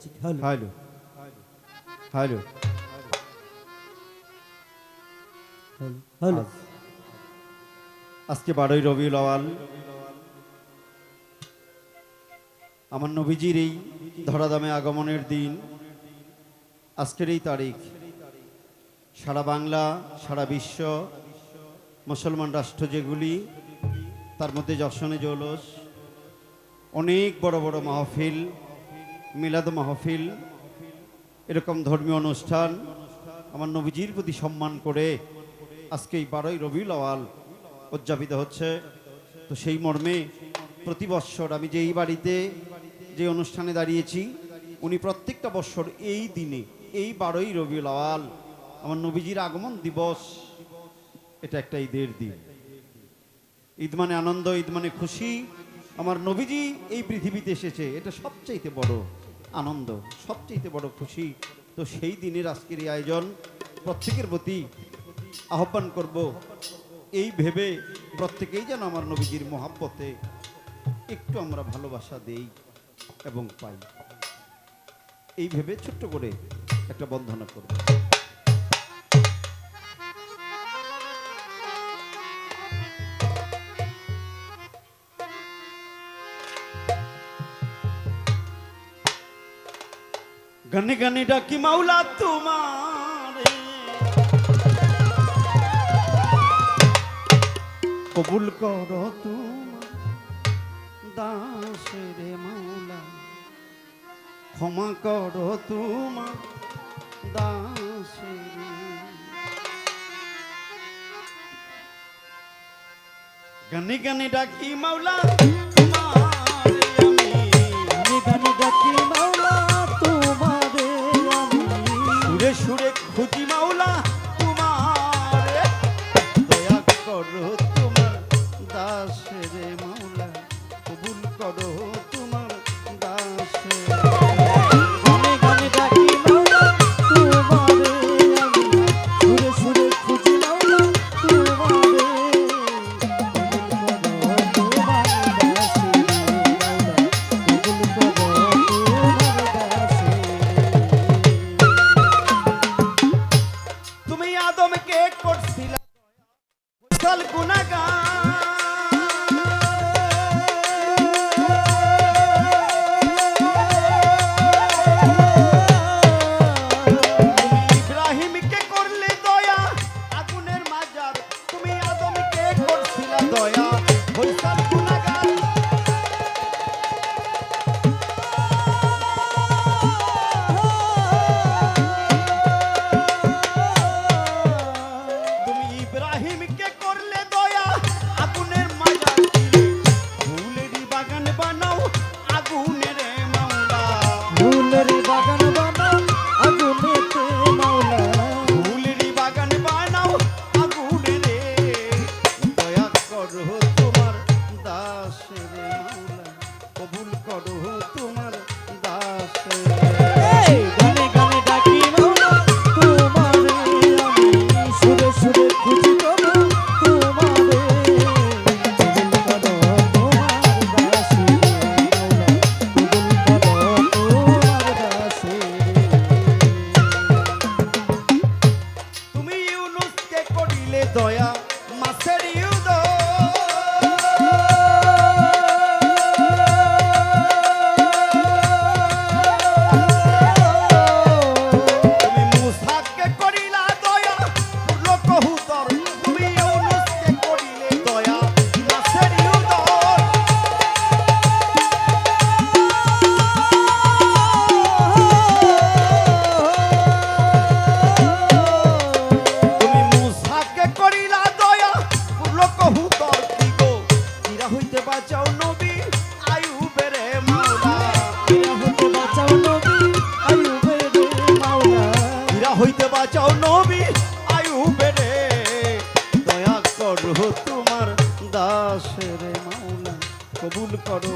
Hello. Hello. Hello. Hello hello. Hello আজকে বারোই রবিউল আওয়াল আমার নবীজির এই ধরাধামে আগমনের দিন আজকের এই তারিখ সারা বাংলা সারা বিশ্ব মুসলমান রাষ্ট্র যেগুলি তার মধ্যে যশনে জৌলস অনেক বড় বড় মাহফিল মিলাদ মাহফিল, এরকম ধর্মীয় অনুষ্ঠান, আমার নবীজির প্রতি সম্মান করে আজকে এই বারোই রবিউল আওয়াল উদযাপিত হচ্ছে। তো সেই মর্মে প্রতি বৎসর আমি যে এই বাড়িতে যে অনুষ্ঠানে দাঁড়িয়েছি, উনি প্রত্যেকটা বৎসর এই দিনে, এই বারোই রবিউল আওয়াল আমার নবীজির আগমন দিবস, এটা একটা ঈদের দিন। ঈদ মানে আনন্দ, ঈদ মানে খুশি। আমার নবীজি এই পৃথিবীতে এসেছে, এটা সবচাইতে বড় আনন্দ সবচেয়ে বড় খুশি তো সেই দিনের আজকের এই আয়োজন। প্রত্যেকের প্রতি আহ্বান করব, এই ভেবে প্রত্যেকেই যেন আমার নবীজির মহাব্বতে একটু আমরা ভালোবাসা দেই এবং পাই। এই ভেবে ছোট্ট করে একটা বন্ধনা করব। গানে গানে ডাকি মাওলা তোমারে। কবুল করো দাসের মাওলা। ক্ষমা করো তোমার দাসের গানে গানে ডাকি মাওলা। estoy হইতে বাঁচাও নবী আয়ু বেড়ে। দয়া করো তোমার দাসের মাওলা কবুল করো।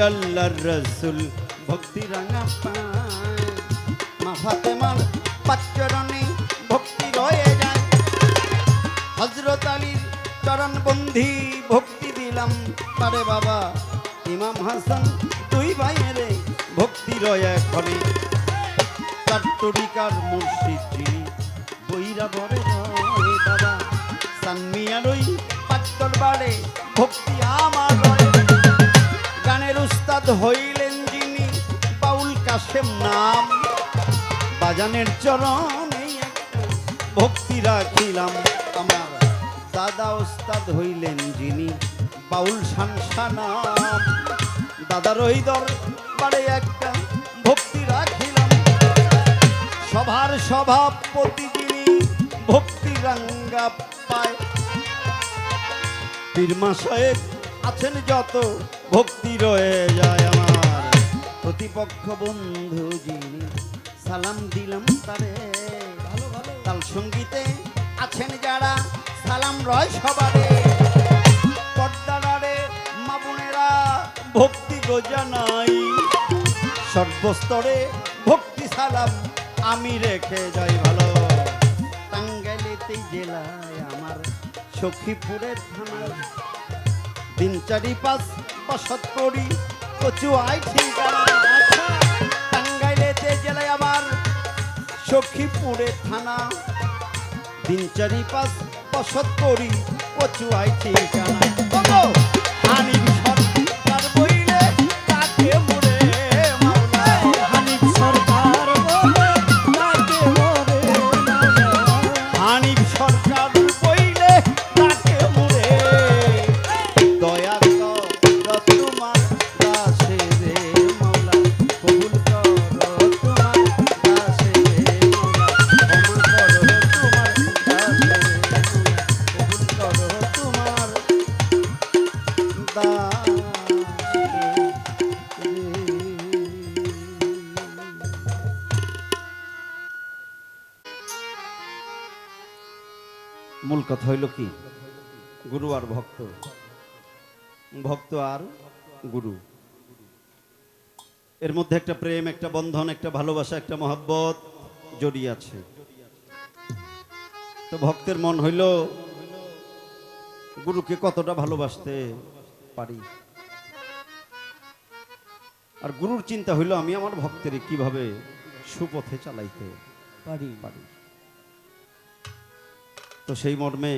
আল্লাহর রসুল। ভক্তি রাঙা পায়। মা ফাতেমার ভক্তি রয়ে যায়। হজরত আলীর চরণ বন্ধি, ভক্তি দিলাম তারে বাবা। ইমাম হাসান দুই ভাইয়েরে ভক্তি রয়ে করে চাট্টরিকার মুর্শিদ যিনি বইরা বরে বাবা। সানমিয়ার ওই বাড়ে, ভক্তি আমার উস্তাদ হইলেন যিনি বাউল কাশেম নাম। বাজানের চরণে ভক্তি রাখিলাম আমার দাদা উস্তাদ হইলেন যিনি বাউল সানসা নাম। দাদার ওই একটা ভক্তি রাখিলাম। সভার সভাপতি যিনি ভক্তি রাঙ্গা পায়। পীর আছেন যত ভক্তি রয়ে যায় আমার। প্রতিপক্ষ বন্ধু যিনি, সালাম দিলাম তারে। ভালো ভালো তাল সঙ্গীতে আছেন যারা, সালাম রয় সবারে। পর্দারে মাবুনেরা ভক্তি গোজা নাই সর্বস্তরে ভক্তি সালাম আমি রেখে যাই ভালো। টাঙ্গাইলেতে জেলায় আমার সখীপুরের থানার দিন চারি পাঁচ বসত কচু আই টাঙ্গাইলেতে জেলায় আমার সখীপুরের থানা। দিন চারি পাঁচ বসত কচু আই ঠিকানা। সরকার সরকার কথা হইল কি? গুরু আর ভক্ত। ভক্ত আর গুরু। এর মধ্যে একটা প্রেম একটা বন্ধন একটা ভালোবাসা একটা মহব্বত জড়িয়ে আছে। তো ভক্তের মন হইল গুরুকে কতটা ভালোবাসতে পারি? আর গুরুর চিন্তা হইল আমি আমার ভক্তের কীভাবে সুপথে চালাইতে পারি। পারি? তো সেই মর্মে